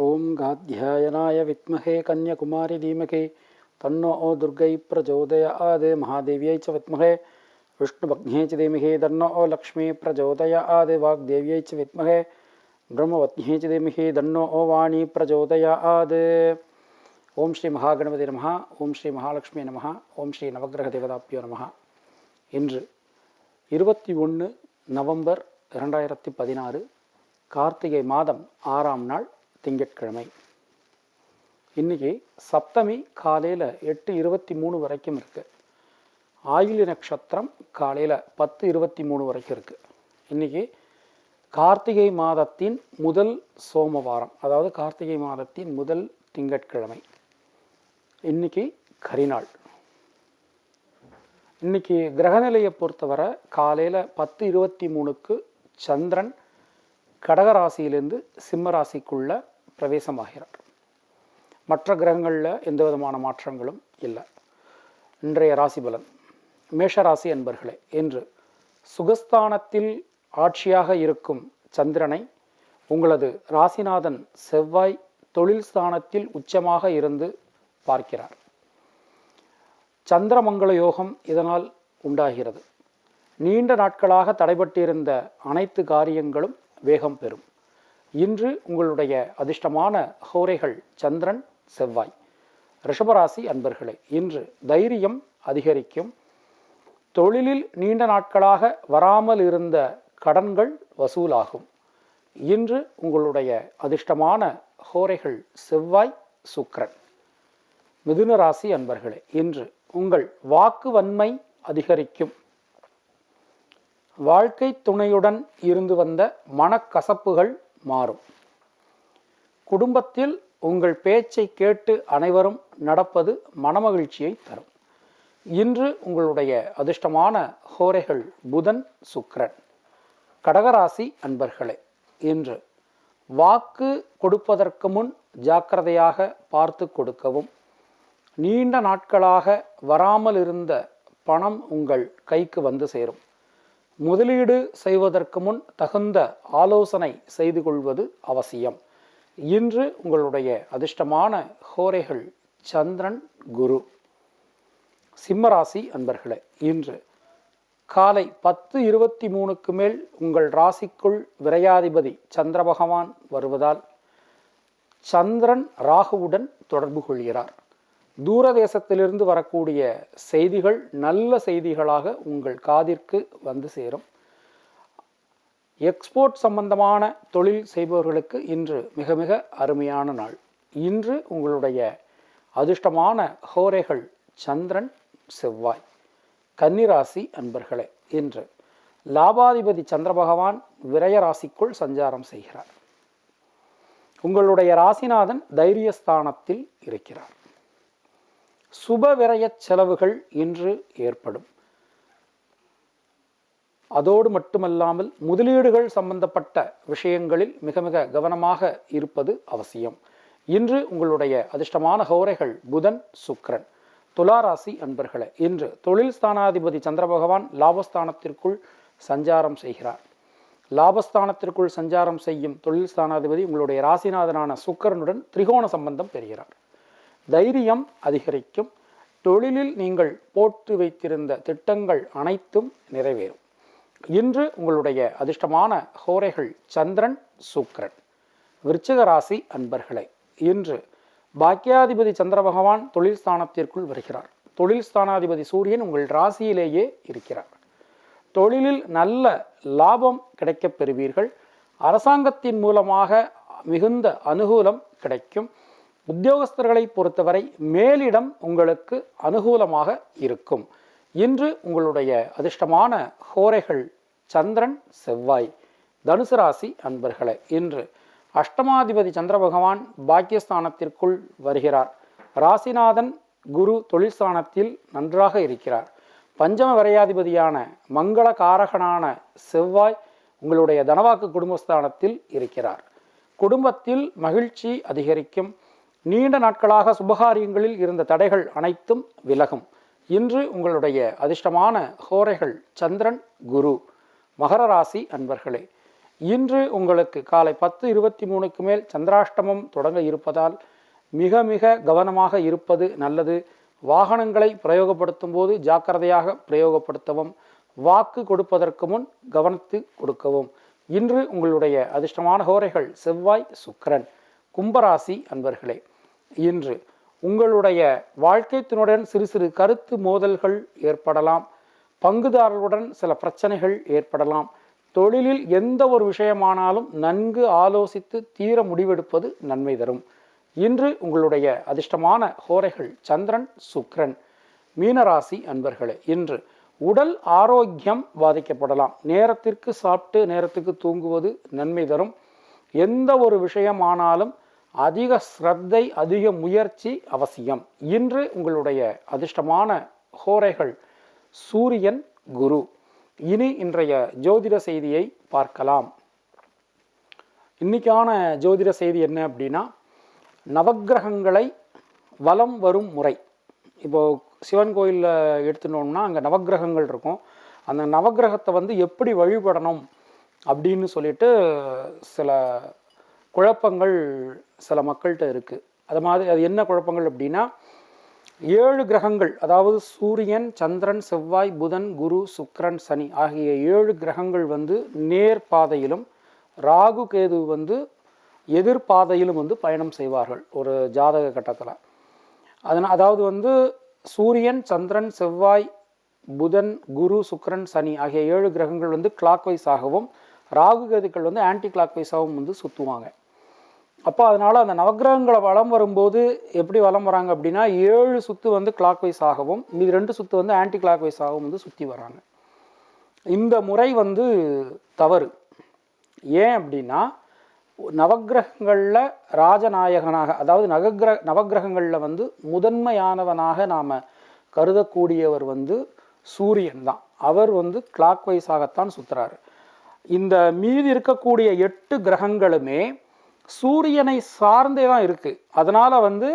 ॐ गाध्यायनाय विद्महे कन्याकुमारी धीमहि तन्नो ओ दुर्गै प्रचोदयात् महादेव्यै च विद्महे विष्णुभग्न्यै च धीमहि तन्नो ओ लक्ष्मी प्रचोदयात् वाग्देव्यै च विद्महे ब्रह्मवत्न्यै च धीमहि तन्नो ओ वाणी प्रचोदयात् ஓம் ஸ்ரீ மகாகணபதி நமஹ ஓம் ஸ்ரீ மகாலட்சுமி நமஹ ஓம் ஸ்ரீ நவக்கிரக தேவதாப்பியோ நமஹ இன்று இருபத்தி ஒன்று நவம்பர் இரண்டாயிரத்தி பதினாறு கார்த்திகை மாதம் ஆறாம் நாள் திங்கட்கிழமை. இன்னைக்கு சப்தமி காலையில் எட்டு இருபத்தி மூணு வரைக்கும் இருக்கு. ஆயுளி நட்சத்திரம் காலையில் பத்து இருபத்தி மூணு வரைக்கும் இருக்கு. இன்னைக்கு கார்த்திகை மாதத்தின் முதல் சோமவாரம் அதாவது கார்த்திகை மாதத்தின் முதல் திங்கட்கிழமை. இன்னைக்கு கரிநாள். இன்னைக்கு கிரகநிலையை பொறுத்தவரை காலையில் பத்து இருபத்தி மூணுக்கு சந்திரன் கடகராசியிலிருந்து சிம்மராசிக்குள்ள பிரவேசமாகிறார். மற்ற கிரகங்களில் எந்த விதமான மாற்றங்களும் இல்லை. இன்றைய ராசி பலன் மேஷராசி அன்பர்களே என்று சுகஸ்தானத்தில் ஆட்சியாக இருக்கும் சந்திரனை உங்களது ராசிநாதன் செவ்வாய் தொழில் ஸ்தானத்தில் உச்சமாக இருந்து பார்க்கிறார். சந்திரமங்கள யோகம் இதனால் உண்டாகிறது. நீண்ட நாட்களாக தடைபட்டிருந்த அனைத்து காரியங்களும் வேகம் பெறும். இன்று உங்களுடைய அதிர்ஷ்டமான ஹோரைகள் சந்திரன் செவ்வாய். ரிஷபராசி அன்பர்களே இன்று தைரியம் அதிகரிக்கும். தொழிலில் நீண்ட நாட்களாக வராமல் இருந்த கடன்கள் வசூலாகும். இன்று உங்களுடைய அதிர்ஷ்டமான ஹோரைகள் செவ்வாய் சுக்ரன் மிதுன ராசி அன்பர்களே இன்று உங்கள் வாக்கு வன்மை அதிகரிக்கும். வாழ்க்கை துணையுடன் இருந்து வந்த மனக்கசப்புகள் மாறும். குடும்பத்தில் உங்கள் பேச்சை கேட்டு அனைவரும் நடப்பது மனமகிழ்ச்சியை தரும். இன்று உங்களுடைய அதிர்ஷ்டமான ஹோரைகள் புதன் சுக்ரன் கடகராசி அன்பர்களே இன்று வாக்கு கொடுப்பதற்கு முன் ஜாக்கிரதையாக பார்த்து கொடுக்கவும். நீண்ட நாட்களாக வராமல் இருந்த பணம் உங்கள் கைக்கு வந்து சேரும். முதலீடு செய்வதற்கு முன் தகுந்த ஆலோசனை செய்து கொள்வது அவசியம். இன்று உங்களுடைய அதிர்ஷ்டமான ஹோரைகள் சந்திரன் குரு. சிம்மராசி அன்பர்களே இன்று காலை பத்து இருபத்தி மூணுக்கு மேல் உங்கள் ராசிக்குள் விரையாதிபதி சந்திர பகவான் வருவதால் சந்திரன் ராகுவுடன் தொடர்பு கொள்கிறார். தூரதேசத்திலிருந்து வரக்கூடிய செய்திகள் நல்ல செய்திகளாக உங்கள் காதிற்கு வந்து சேரும். எக்ஸ்போர்ட் சம்பந்தமான தொழில் செய்பவர்களுக்கு இன்று மிக மிக அருமையான நாள். இன்று உங்களுடைய அதிர்ஷ்டமான ஹோரைகள் சந்திரன் செவ்வாய் கன்னிராசி அன்பர்களே இன்று லாபாதிபதி சந்திர பகவான் விரய ராசிக்குள் சஞ்சாரம் செய்கிறார். உங்களுடைய ராசிநாதன் தைரியஸ்தானத்தில் இருக்கிறார். சுப செலவுகள் இன்று ஏற்படும். அதோடு மட்டுமல்லாமல் முதலீடுகள் சம்பந்தப்பட்ட விஷயங்களில் மிக மிக கவனமாக இருப்பது அவசியம். இன்று உங்களுடைய அதிர்ஷ்டமான ஹோரைகள் புதன் சுக்ரன் துளாராசி அன்பர்களே இன்று தொழில் ஸ்தானாதிபதி சந்திர பகவான் லாபஸ்தானத்திற்குள் சஞ்சாரம் செய்கிறார். லாபஸ்தானத்திற்குள் சஞ்சாரம் செய்யும் தொழில் ஸ்தானாதிபதி உங்களுடைய ராசிநாதனான சுக்கரனுடன் திரிகோண சம்பந்தம் பெறுகிறார். தைரியம் அதிகரிக்கும். தொழிலில் நீங்கள் போட்டு வைத்திருந்த திட்டங்கள் அனைத்தும் நிறைவேறும். இன்று உங்களுடைய அதிர்ஷ்டமான ஹோரைகள் சந்திரன் சுக்ரன் விருச்சிக ராசி அன்பர்களே இன்று பாக்கியாதிபதி சந்திர பகவான் தொழில் ஸ்தானத்திற்குள் வருகிறார். தொழில் ஸ்தானாதிபதி சூரியன் உங்கள் ராசியிலேயே இருக்கிறார். தொழிலில் நல்ல லாபம் கிடைக்கப் பெறுவீர்கள். அரசாங்கத்தின் மூலமாக மிகுந்த அனுகூலம் கிடைக்கும். உத்தியோகஸ்தர்களை பொறுத்தவரை மேலிடம் உங்களுக்கு அனுகூலமாக இருக்கும். இன்று உங்களுடைய அதிர்ஷ்டமான ஹோரைகள் சந்திரன் செவ்வாய் தனுசு ராசி அன்பர்களே இன்று அஷ்டமாதிபதி சந்திர பகவான் பாக்கியஸ்தானத்திற்குள் வருகிறார். ராசிநாதன் குரு தொழில்ஸ்தானத்தில் நன்றாக இருக்கிறார். பஞ்சம வரையாதிபதியான மங்கள காரகனான செவ்வாய் உங்களுடைய தனவாக்கு குடும்பஸ்தானத்தில் இருக்கிறார். குடும்பத்தில் மகிழ்ச்சி அதிகரிக்கும். நீண்ட நாட்களாக சுபகாரியங்களில் இருந்த தடைகள் அனைத்தும் விலகும். இன்று உங்களுடைய அதிர்ஷ்டமான ஹோரைகள் சந்திரன் குரு மகர ராசி அன்பர்களே இன்று உங்களுக்கு காலை பத்து இருபத்தி மூணுக்கு மேல் சந்திராஷ்டமம் தொடங்க இருப்பதால் மிக மிக கவனமாக இருப்பது நல்லது. வாகனங்களை பிரயோகப்படுத்தும் போது ஜாக்கிரதையாக பிரயோகப்படுத்தவும் வாக்கு கொடுப்பதற்கு முன் கவனித்து கொடுக்கவும். இன்று உங்களுடைய அதிர்ஷ்டமான ஹோரைகள் செவ்வாய் சுக்கிரன். கும்பராசி அன்பர்களே இன்று உங்களுடைய வாழ்க்கைத்தினுடன் சிறு சிறு கருத்து மோதல்கள் ஏற்படலாம் பங்குதாரர்களுடன் சில பிரச்சனைகள் ஏற்படலாம் தொழிலில் எந்த ஒரு விஷயமானாலும் நன்கு ஆலோசித்து தீர முடிவெடுப்பது நன்மை தரும். இன்று உங்களுடைய அதிர்ஷ்டமான ஹோரைகள் சந்திரன் சுக்ரன் மீனராசி அன்பர்களே இன்று உடல் ஆரோக்கியம் பாதிக்கப்படலாம். நேரத்திற்கு சாப்பிட்டு நேரத்துக்கு தூங்குவது நன்மை தரும். எந்த ஒரு விஷயமானாலும் அதிக ஸ்ரத்தை அதிக முயற்சி அவசியம். இன்று உங்களுடைய அதிர்ஷ்டமான ஹோரைகள் சூரியன் குரு. இனி இன்றைய ஜோதிட செய்தியை பார்க்கலாம். இன்னைக்கான ஜோதிட செய்தி என்ன அப்படின்னா நவக்கிரகங்களை வலம் வரும் முறை. இப்போ சிவன் கோயிலில் எடுத்துனோம்னா அங்கே நவக்கிரகங்கள் இருக்கும். அந்த நவக்கிரகத்தை வந்து எப்படி வழிபடணும் அப்படின்னு சொல்லிட்டு சில குழப்பங்கள் சில மக்கள்கிட்ட இருக்குது அது மாதிரி அது என்ன குழப்பங்கள் அப்படின்னா ஏழு கிரகங்கள் அதாவது சூரியன் சந்திரன் செவ்வாய் புதன் குரு சுக்ரன் சனி ஆகிய ஏழு கிரகங்கள் வந்து நேர் பாதையிலும் ராகு கேது வந்து எதிர்பாதையிலும் வந்து பயணம் செய்வார்கள் ஒரு ஜாதக கட்டத்தில். அதனால் அதாவது வந்து சூரியன் சந்திரன் செவ்வாய் புதன் குரு சுக்ரன் சனி ஆகிய ஏழு கிரகங்கள் வந்து கிளாக் ஆகவும் ராகு கேதுக்கள் வந்து ஆன்டி கிளாக் வைஸாகவும் வந்து சுற்றுவாங்க அப்போ அதனால் அந்த நவக்கிரகங்களை வலம் வரும்போது எப்படி வலம் வராங்க அப்படின்னா ஏழு சுற்று வந்து கிளாக் வைஸ் ஆகவும் மீது ரெண்டு சுற்று வந்து ஆன்டி கிளாக் வைஸ் ஆகவும் வந்து சுற்றி வராங்க இந்த முறை வந்து தவறு. ஏன் அப்படின்னா நவக்கிரகங்களில் ராஜநாயகனாக அதாவது நவக்கிர நவக்கிரகங்களில் வந்து முதன்மையானவனாக நாம் கருதக்கூடியவர் வந்து சூரியன் தான். அவர் வந்து கிளாக் வைஸாகத்தான் சுற்றுறாரு இந்த மீதி இருக்கக்கூடிய எட்டு கிரகங்களுமே சூரியனை சார்ந்தே தான் இருக்குது அதனால் வந்து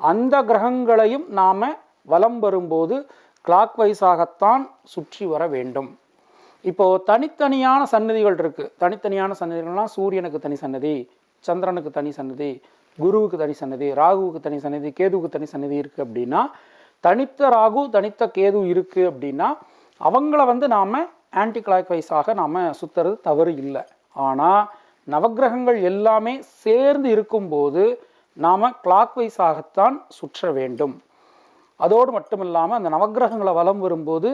அந்த கிரகங்களையும் நாம் வலம் வரும்போது கிளாக் வைஸாகத்தான் சுற்றி வர வேண்டும். இப்போது தனித்தனியான சன்னதிகள் இருக்குது தனித்தனியான சன்னதிகள்லாம் சூரியனுக்கு தனி சன்னதி சந்திரனுக்கு தனி சன்னதி குருவுக்கு தனி சன்னதி ராகுவுக்கு தனி சன்னதி கேதுவுக்கு தனி சன்னதி இருக்குது அப்படின்னா தனித்த ராகு தனித்த கேது இருக்குது அப்படின்னா அவங்கள வந்து நாம் ஆன்டி கிளாக் வைஸாக நாம் சுற்றுறது தவறு இல்லை. ஆனால் நவக்கிரகங்கள் எல்லாமே சேர்ந்து இருக்கும்போது நாம் கிளாக் வைஸாகத்தான் சுற்ற வேண்டும். அதோடு மட்டும் இல்லாமல் அந்த நவக்கிரகங்களை வலம் வரும்போது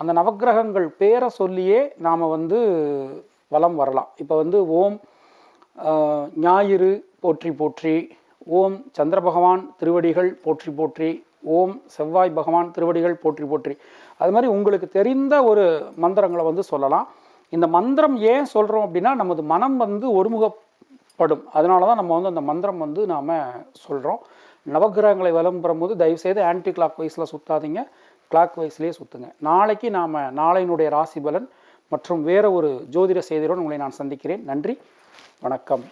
அந்த நவக்கிரகங்கள் பேரை சொல்லியே நாம் வந்து வலம் வரலாம். இப்போ வந்து ஓம் ஞாயிறு போற்றி போற்றி ஓம் சந்திர பகவான் திருவடிகள் போற்றி போற்றி ஓம் செவ்வாய் பகவான் திருவடிகள் போற்றி போற்றி. அது மாதிரி உங்களுக்கு தெரிந்த ஒரு மந்திரங்களை வந்து சொல்லலாம். இந்த மந்திரம் ஏன் சொல்கிறோம் அப்படின்னா நமது மனம் வந்து ஒருமுகப்படும். அதனால தான் நம்ம வந்து அந்த மந்திரம் வந்து நாம் சொல்கிறோம் நவக்கிரகங்களை வலம் போது தயவுசெய்து ஆன்டி கிளாக் வைஸில் சுற்றாதீங்க கிளாக் வைஸ்லேயே சுற்றுங்க நாளைக்கு நாம் நாளையினுடைய ராசி பலன் மற்றும் வேறு ஒரு ஜோதிட செய்தியுடன் உங்களை நான் சந்திக்கிறேன். நன்றி. வணக்கம்.